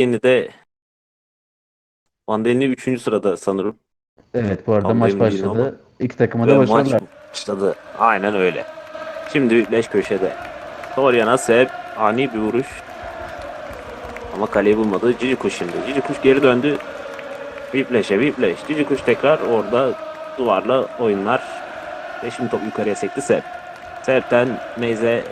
Yeni de Vandelini 3. sırada sanırım. Evet bu arada Tam maç emin değilim başladı. ama. İki takıma Ve da maç başarılar. başladı. Aynen öyle. Şimdi leş köşede. Toryan'a Seb ani bir vuruş. Ama kaleyi bulmadı. Cici Kuş şimdi. Cici Kuş geri döndü. Whiplash'e Whiplash. Cici Kuş tekrar orada duvarla oyunlar. Ve şimdi top yukarıya sekti Seb. Seb'den Meyze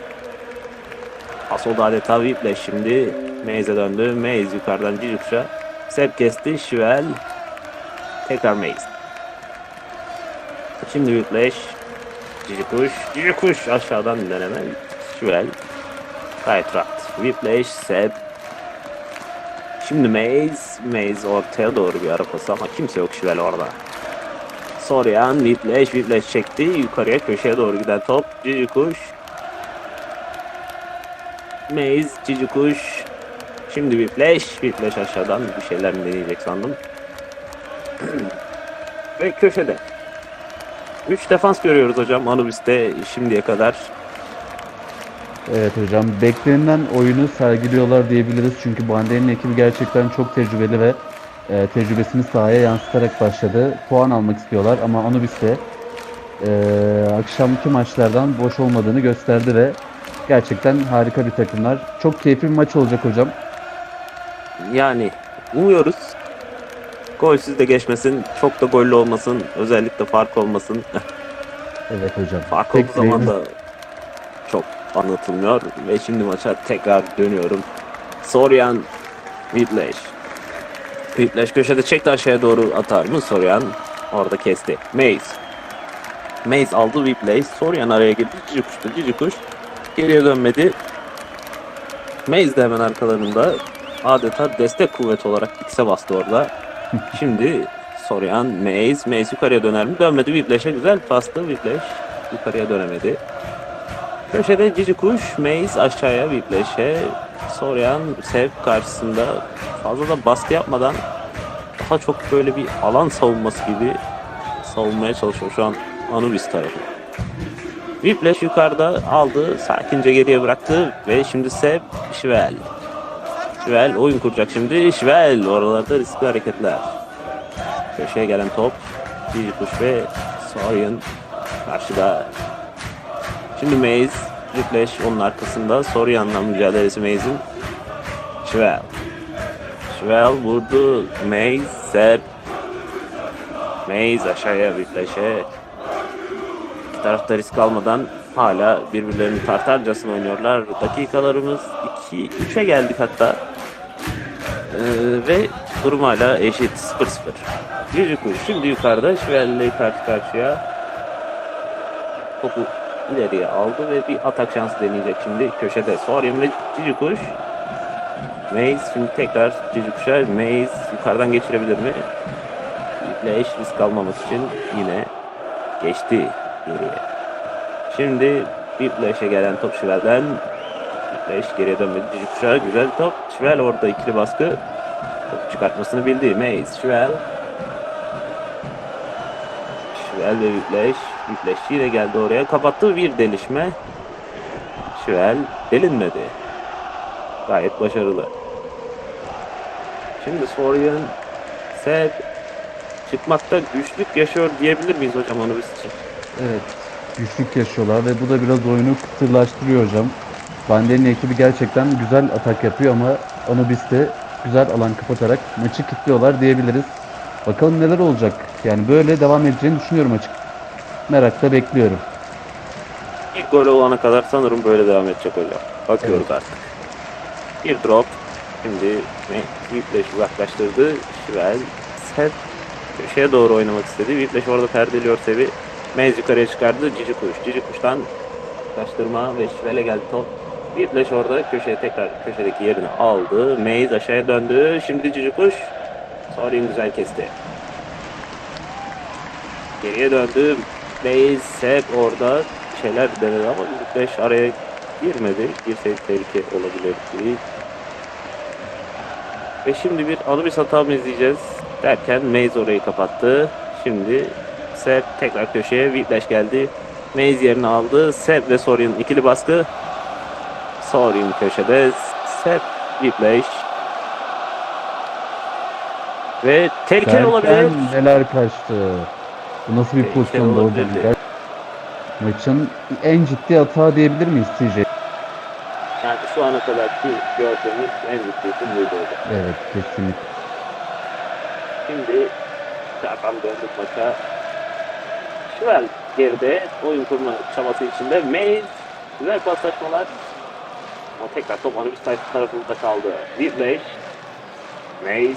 pas oldu adeta Whiplash şimdi. Meyze döndü. Meyze yukarıdan Cici Kuş'a. Seb kesti. Şivel. Tekrar Meyze. Şimdi Whiplash. Cici kuş. Cici kuş aşağıdan deneme. Şüvel. Gayet rahat. Whiplash. Seb. Şimdi Maze. Maze ortaya doğru bir ara ama kimse yok Şüvel orada. Soryan. Whiplash. Whiplash çekti. Yukarıya köşeye doğru giden top. Cici kuş. Maze. Cici kuş. Şimdi Whiplash. Whiplash aşağıdan bir şeyler mi deneyecek sandım. Ve köşede. 3 defans görüyoruz hocam Anubis'te şimdiye kadar. Evet hocam beklenilen oyunu sergiliyorlar diyebiliriz. Çünkü Bande'nin ekibi gerçekten çok tecrübeli ve e, tecrübesini sahaya yansıtarak başladı. Puan almak istiyorlar ama Anubis de e, akşamki maçlardan boş olmadığını gösterdi ve gerçekten harika bir takımlar. Çok keyifli bir maç olacak hocam. Yani umuyoruz. Golsüz de geçmesin, çok da gollü olmasın, özellikle fark olmasın. Evet hocam. fark Tek olduğu zaman da çok anlatılmıyor. Ve şimdi maça tekrar dönüyorum. Soryan, Whiplash. Whiplash köşede çekti aşağıya doğru atar mı? Soryan orada kesti. Maze. Maze aldı Whiplash. Soryan araya girdi. Cici kuştu. Cici kuş. Geriye dönmedi. Maze de hemen arkalarında adeta destek kuvveti olarak X'e bastı orada. Şimdi Soryan, Maze. Maze yukarıya döner mi? Dönmedi. Whiplash'e güzel bastı. Whiplash yukarıya dönemedi. Köşede Cici Kuş, Maze aşağıya Whiplash'e. Soryan, Sev karşısında fazla da baskı yapmadan daha çok böyle bir alan savunması gibi savunmaya çalışıyor şu an Anubis tarafı. Whiplash yukarıda aldı, sakince geriye bıraktı ve şimdi Seb Şivel. Şivel oyun kuracak şimdi. Şivel oralarda riskli hareketler. Köşeye gelen top. Cici Kuş ve Sorian karşıda. Şimdi Maze, Whiplash onun arkasında. Sorian'la mücadelesi Maze'in. Şivel. Şivel vurdu. Maze, Seb. Maze aşağıya Whiplash'e. Tarafta risk almadan hala birbirlerini tartarcasına oynuyorlar. Dakikalarımız 2-3'e geldik hatta. Ee, ve durum hala eşit 0-0. Cici Kuş şimdi yukarıda Şivel'le karşı karşıya. Topu ileriye aldı ve bir atak şansı deneyecek şimdi köşede. Soryum ve Cici Kuş. Maze şimdi tekrar Cici Kuş'a. Maze yukarıdan geçirebilir mi? ile eş risk almamak için yine geçti. Şimdi Whiplash'e gelen top Şivel'den. Whiplash geriye dönmedi. Kuş'a güzel top. Şivel orada ikili baskı. Top çıkartmasını bildi. Maze, Şivel. Şivel ve Whiplash. Whiplash yine geldi oraya. Kapattı bir delişme. Şivel delinmedi. Gayet başarılı. Şimdi Sorian Seb çıkmakta güçlük yaşıyor diyebilir miyiz hocam onu biz için? Evet. Güçlük yaşıyorlar ve bu da biraz oyunu kıtırlaştırıyor hocam. Bande'nin ekibi gerçekten güzel atak yapıyor ama Anubis de güzel alan kapatarak maçı kilitliyorlar diyebiliriz. Bakalım neler olacak. Yani böyle devam edeceğini düşünüyorum açık. Merakla bekliyorum. İlk gol olana kadar sanırım böyle devam edecek hocam. Bakıyoruz artık. Bir drop. Şimdi Whiplash uzaklaştırdı. Şivel Seb köşeye doğru oynamak istedi. Whiplash orada perdeliyor Seb'i. Maze yukarıya çıkardı. Cici kuş. Cici kuştan uzaklaştırma ve Şivel'e geldi top. Whiplash orada köşeye tekrar köşedeki yerini aldı. Maze aşağıya döndü. Şimdi Cici kuş. Sorin güzel kesti. Geriye döndü. Maze Seb orada bir şeyler denedi ama Whiplash araya girmedi. Girseydi tehlike olabilirdi. Ve şimdi bir Anubis hata mı izleyeceğiz derken Maze orayı kapattı. Şimdi Seb tekrar köşeye Whiplash geldi. Maze yerini aldı. Seb ve Sorin ikili baskı. Sorin köşede. Seb Whiplash. Ve tehlikeli olabilir. neler kaçtı. Bu nasıl bir Tehlikeli olabilirdi. Ger- Maçın en ciddi hata diyebilir miyiz TJ? Yani şu ana kadarki gördüğümüz en ciddi isim buydu hocam. Evet kesinlikle. Şimdi tekrardan döndük maça. Şuvel geride oyun kurma çabası içinde. Maze güzel paslaşmalar. Ama tekrar top Anubis Tayfun tarafında kaldı. Whiplash. Maze.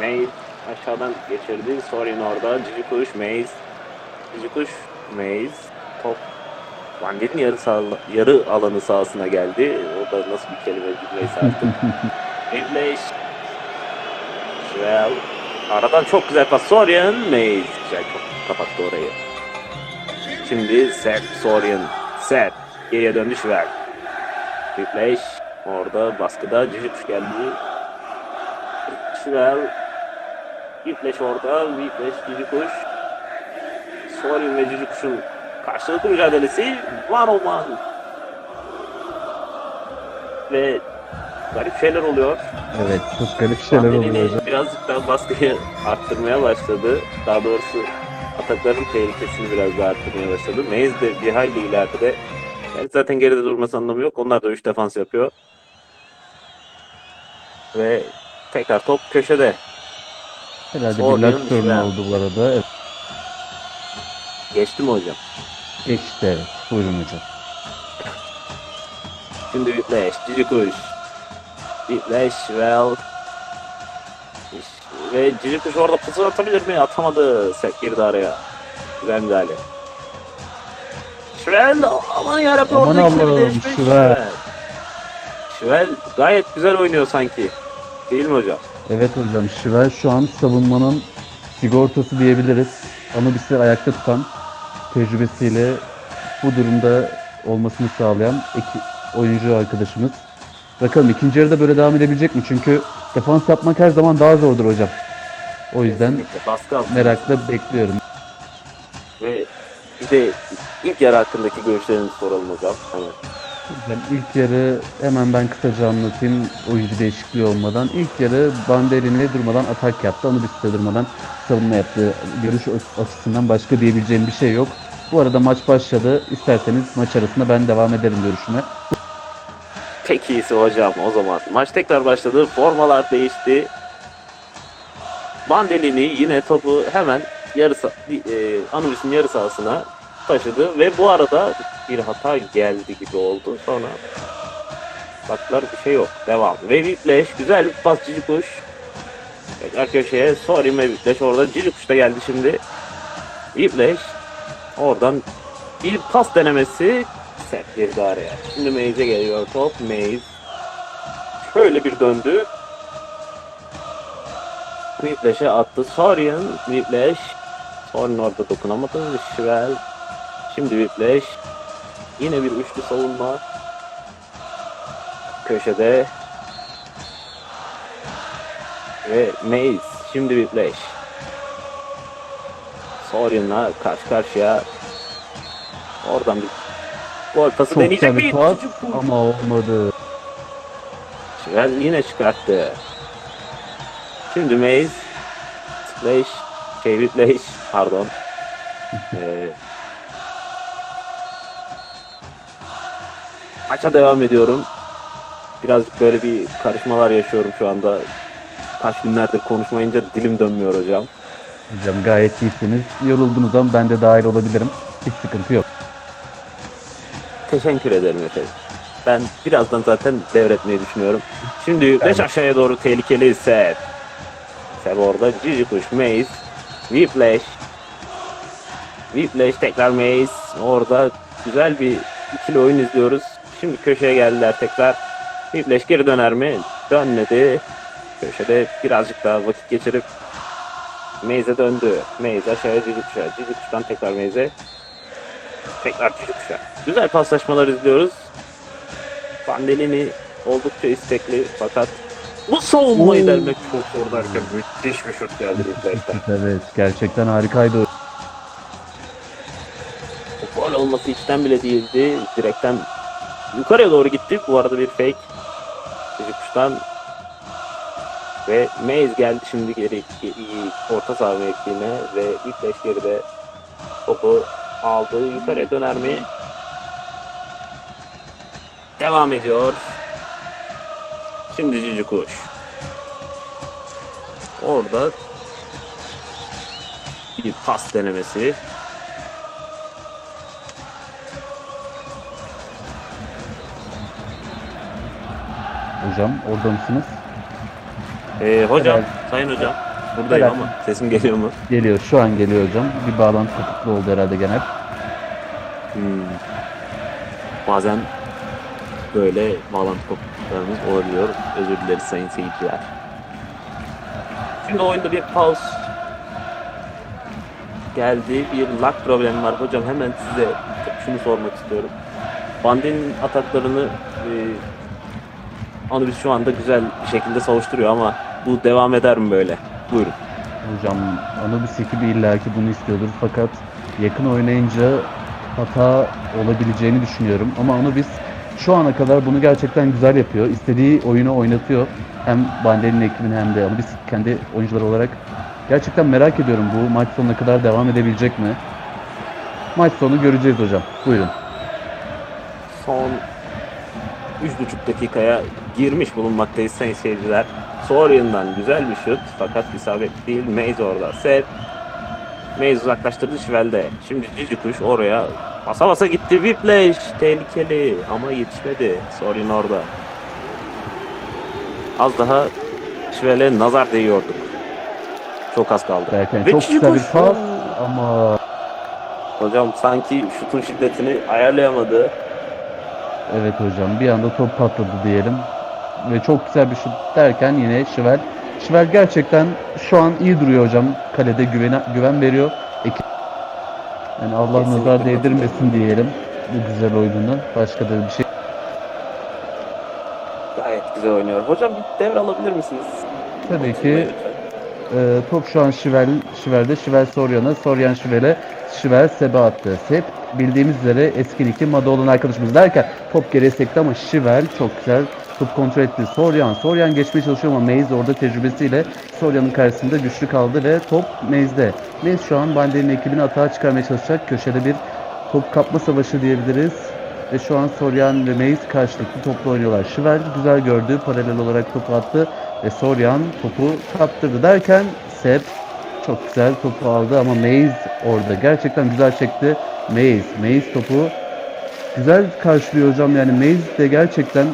Maze aşağıdan geçirdi. Sorin orada. Cici Kuş. Maze. Cici Kuş. Maze. Top Bandit'in yarı, sahla- yarı alanı sahasına geldi. O da nasıl bir kelime bilmeyiz artık. Whiplash. Şuvel. Aradan çok güzel pas. Sorian Maze. Güzel çok kapattı orayı. Şimdi Seth Sorian. Seth. Geriye döndü Şuvel. Whiplash. Orada baskıda Cici Kuş geldi. Şuvel. Whiplash orada. Whiplash Cici Kuş. Sorian ve Cici Kuş'un karşılıklı mücadelesi. One on one. Ve garip şeyler oluyor. Evet çok garip şeyler Pandemini oluyor birazcık daha baskıyı arttırmaya başladı. Daha doğrusu atakların tehlikesini biraz daha arttırmaya başladı. Maze de bir hayli ileride. Yani zaten geride durması anlamı yok. Onlar da 3 defans yapıyor. Ve tekrar top köşede. Herhalde Sol bir sorunu ya. oldu bu arada. Evet, Geçti mi hocam? geçti evet. Buyurun hocam. Şimdi Whiplash, Cici Kuş. Whiplash, well. Ve Cici Kuş orada pası atabilir mi? Atamadı. Girdi araya. Güzel müdahale. Şvel aman yarabbim Aman orada Allah'ım, Şvel. Şvel gayet güzel oynuyor sanki. Değil mi hocam? Evet hocam Şivel şu an savunmanın sigortası diyebiliriz. Anubis'i ayakta tutan tecrübesiyle bu durumda olmasını sağlayan iki oyuncu arkadaşımız. Bakalım ikinci yarıda böyle devam edebilecek mi? Çünkü defans yapmak her zaman daha zordur hocam. O yüzden Kesinlikle. Baskı altında. merakla bekliyorum. Ve bir de ilk yarı hakkındaki görüşlerinizi soralım hocam. Hani Ben ilk yarı hemen ben kısaca anlatayım oyuncu değişikliği olmadan. İlk yarı Banderini durmadan atak yaptı. Anubis de durmadan savunma yaptı. Görüş açısından başka diyebileceğim bir şey yok. Bu arada maç başladı. İsterseniz maç arasında ben devam ederim görüşüme. Pek iyisi hocam o zaman. Maç tekrar başladı. Formalar değişti. Bandelini yine topu hemen yarı e, Anubis'in yarı sahasına taşıdı ve bu arada bir hata geldi gibi oldu. Sonra baktılar bir şey yok. Devam. Ve Whiplash güzel bir pas Cici Kuş. Tekrar köşeye Sorin ve Whiplash orada. Cici Kuş da geldi şimdi. Whiplash oradan bir pas denemesi sert girdi araya. Şimdi Maze'e geliyor top. Maze şöyle bir döndü. Whiplash'e attı. Sorian, Whiplash. Sorin orada dokunamadı. Şivel. Şimdi Whiplash. Yine bir üçlü savunma. Köşede. Ve Maze. Şimdi Whiplash. Sorin'la karşı karşıya. Oradan bir gol pası Çok deneyecek bir ama olmadı. Şivel yine çıkarttı. Şimdi Maze. Splash. Şey Whiplash. Pardon. ee, maça devam ediyorum. Birazcık böyle bir karışmalar yaşıyorum şu anda. Kaç günlerdir konuşmayınca dilim dönmüyor hocam. Hocam gayet iyisiniz. Yoruldunuz ama ben de dahil olabilirim. Hiç sıkıntı yok. Teşekkür ederim efendim. Ben birazdan zaten devretmeyi düşünüyorum. Şimdi 5 aşağıya doğru tehlikeli set. Seb orada Cici Kuş, Maze, Whiplash. Whiplash tekrar Maze. Orada güzel bir ikili oyun izliyoruz. Şimdi köşeye geldiler tekrar. Whiplash geri döner mi? Dönmedi. Köşede birazcık daha vakit geçirip Maze'e döndü. Maze aşağıya Cici Kuş'a. Cici Kuş'tan tekrar Maze'e. Tekrar Cici Kuş'a. Güzel paslaşmalar izliyoruz. Bandelini oldukça istekli fakat bu savunmayı delmek çok zor derken müthiş bir şut geldi Whiplash'ten. Evet gerçekten harikaydı. Gol olması içten bile değildi. Direkten yukarıya doğru gitti. Bu arada bir fake. Kuş'tan Ve Maze geldi şimdi geri iyi orta saha mevkiine ve Whiplash geride topu aldı. Yukarıya döner mi? Devam ediyor. Şimdi Cici Kuş. Orada bir pas denemesi. Hocam orada mısınız? Ee, hocam, Helal. sayın hocam. Buradayım Helal. ama sesim geliyor mu? Geliyor. Şu an geliyor hocam. Bir bağlantı kopukluğu oldu herhalde genel. Hmm. Bazen böyle bağlantı kopukluklarımız olabiliyor. Özür dileriz sayın seyirciler. Şimdi oyunda bir pause geldi. Bir lag problemi var. Hocam hemen size şunu sormak istiyorum. Bande'nin ataklarını e, onu biz şu anda güzel bir şekilde savuşturuyor ama bu devam eder mi böyle? Buyurun. Hocam Anubis ekibi illaki bunu istiyordur fakat yakın oynayınca hata olabileceğini düşünüyorum. Ama Anubis şu ana kadar bunu gerçekten güzel yapıyor. İstediği oyunu oynatıyor. Hem Bandel'in ekibini hem de Anubis kendi oyuncuları olarak. Gerçekten merak ediyorum bu maç sonuna kadar devam edebilecek mi? Maç sonu göreceğiz hocam. Buyurun. son 3,5 dakikaya girmiş bulunmaktayız sayın seyirciler. Sorian'dan güzel bir şut fakat isabet değil. Maze orada. Set. Maze uzaklaştırdı Şivel'de. Şimdi Cici Kuş oraya basa basa gitti. Whiplash tehlikeli ama yetişmedi. Sorian orada. Az daha Şivel'e nazar değiyorduk. Çok az kaldı. Derken Ve çok güzel bir pas ama Hocam sanki şutun şiddetini ayarlayamadı. Evet hocam bir anda top patladı diyelim. Ve çok güzel bir şut derken yine Şivel. Şivel gerçekten şu an iyi duruyor hocam. Kalede güven, güven veriyor. Yani Allah Kesinlikle nazar değdirmesin diyelim bu güzel oyununu. Başka da bir şey. Gayet güzel oynuyor. Hocam bir devre alabilir misiniz? Tabii ki e, top şu an Şivel, Şivel'de. Şivel Soryan'a, Soryan Şivel'e. Şivel Sebe attı. Seb bildiğimiz üzere eski Niki Mada olan arkadaşımız derken top geriye sekti ama Şivel çok güzel top kontrol etti. Soryan, Soryan geçmeye çalışıyor ama Maze orada tecrübesiyle Soryan'ın karşısında güçlü kaldı ve top Maze'de. Maze şu an Bandel'in ekibini atağa çıkarmaya çalışacak. Köşede bir top kapma savaşı diyebiliriz. Ve şu an Soryan ve Maze karşılıklı topla oynuyorlar. Şivel güzel gördü. Paralel olarak topu attı. Ve Soryan topu kaptırdı derken Seb çok güzel topu aldı ama Maze orada gerçekten güzel çekti. Maze, Maze topu güzel karşılıyor hocam. Yani Maze de gerçekten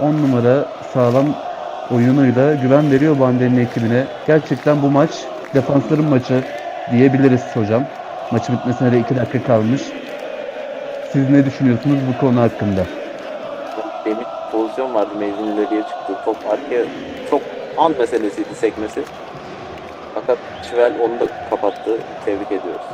10 numara sağlam oyunuyla güven veriyor Bandel'in ekibine. Gerçekten bu maç defansların maçı diyebiliriz hocam. Maçın bitmesine de 2 dakika kalmış. Siz ne düşünüyorsunuz bu konu hakkında? Demir pozisyon vardı Maze'in ileriye çıktı. Top arkaya çok an meselesiydi sekmesi. Fakat Çivel onu da kapattı. Tebrik ediyoruz.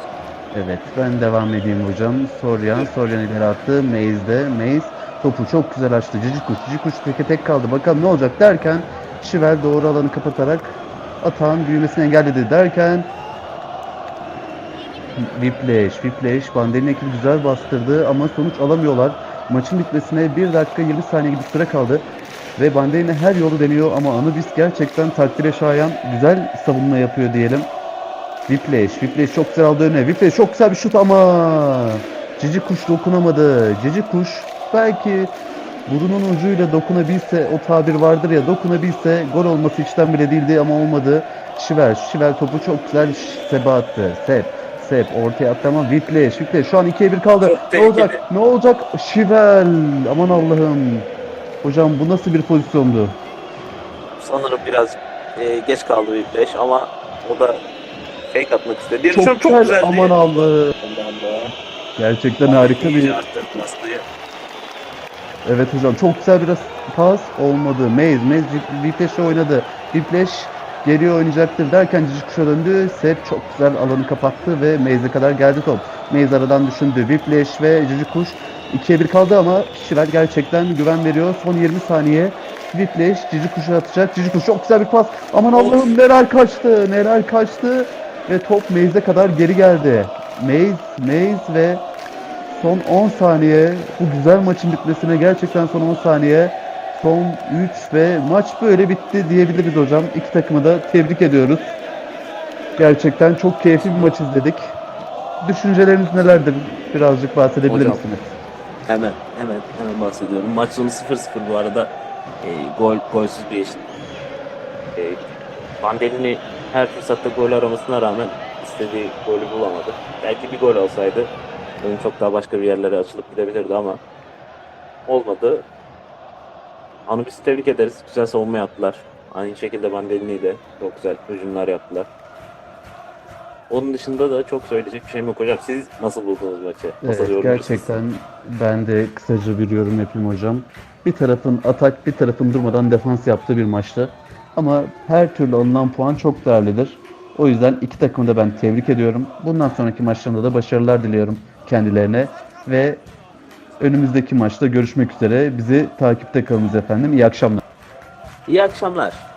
Evet ben devam edeyim hocam. Soryan, Soryan ileri attı. Maze'de. Maze topu çok güzel açtı. Cici kuş, cici kuş teke tek kaldı. Bakalım ne olacak derken Şivel doğru alanı kapatarak atağın büyümesini engelledi derken Whiplash, Whiplash Bandel'in ekibi güzel bastırdı ama sonuç alamıyorlar. Maçın bitmesine 1 dakika 20 saniye gibi süre kaldı. Ve Bandel'ine her yolu deniyor ama Anubis gerçekten takdire şayan güzel savunma yapıyor diyelim. Whiplash, Whiplash çok güzel aldı önüne. Whiplash çok güzel bir şut ama Cici Kuş dokunamadı. Cici Kuş belki burunun ucuyla dokunabilse o tabir vardır ya dokunabilse gol olması içten bile değildi ama olmadı. Şiver, Şiver topu çok güzel sebe attı. Seb, Seb ortaya attı ama Whiplash, Whiplash şu an 2'ye 1 kaldı. Çok Ne olacak? Ne olacak? Şivel. Aman Allah'ım. Hocam bu nasıl bir pozisyondu? Sanırım biraz e, geç kaldı Whiplash ama o da fake atmak istedi. Çok, çok, güzel. Aman Allah'ım. Gerçekten harika bir baskıyı. Evet hocam çok güzel bir pas olmadı. Maze, Maze Whiplash'e oynadı. Whiplash geriye oynayacaktır derken Cici Kuş'a döndü. Sep çok güzel alanı kapattı ve Maze'e kadar geldi top. Maze aradan düşündü. Whiplash ve Cici Kuş 2'ye 1 kaldı ama Şivel gerçekten güven veriyor. Son 20 saniye Whiplash Cici Kuş'a atacak. Cici Kuş çok güzel bir pas. Aman Allah'ım neler kaçtı neler kaçtı. Ve top Maze'e kadar geri geldi. Maze, Maze ve Son 10 saniye bu güzel maçın bitmesine gerçekten son 10 saniye Son 3 ve maç böyle bitti diyebiliriz hocam. İki takımı da tebrik ediyoruz. Gerçekten çok keyifli bir maç izledik. Düşünceleriniz nelerdir? Birazcık bahsedebilir Hocam. misiniz? Hemen hemen hemen bahsediyorum. Maç sonu 0-0 bu arada. E, gol golsüz bir eşit. E, Vandelini her fırsatta gol aramasına rağmen istediği golü bulamadı. Belki bir gol olsaydı oyun çok daha başka bir yerlere açılıp gidebilirdi ama olmadı. Anubis'i tebrik ederiz. Güzel savunma yaptılar. Aynı şekilde Vandelini de çok güzel hücumlar yaptılar. Onun dışında da çok söyleyecek bir şeyim yok hocam. Siz nasıl buldunuz maçı? Nasıl Evet, gerçekten ben de kısaca bir yorum yapayım hocam. Bir tarafın atak, bir tarafın durmadan defans yaptığı bir maçtı. Ama her türlü alınan puan çok değerlidir. O yüzden iki takımı da ben tebrik ediyorum. Bundan sonraki maçlarında da başarılar diliyorum kendilerine. Ve önümüzdeki maçta görüşmek üzere. Bizi takipte kalınız efendim. İyi akşamlar. İyi akşamlar.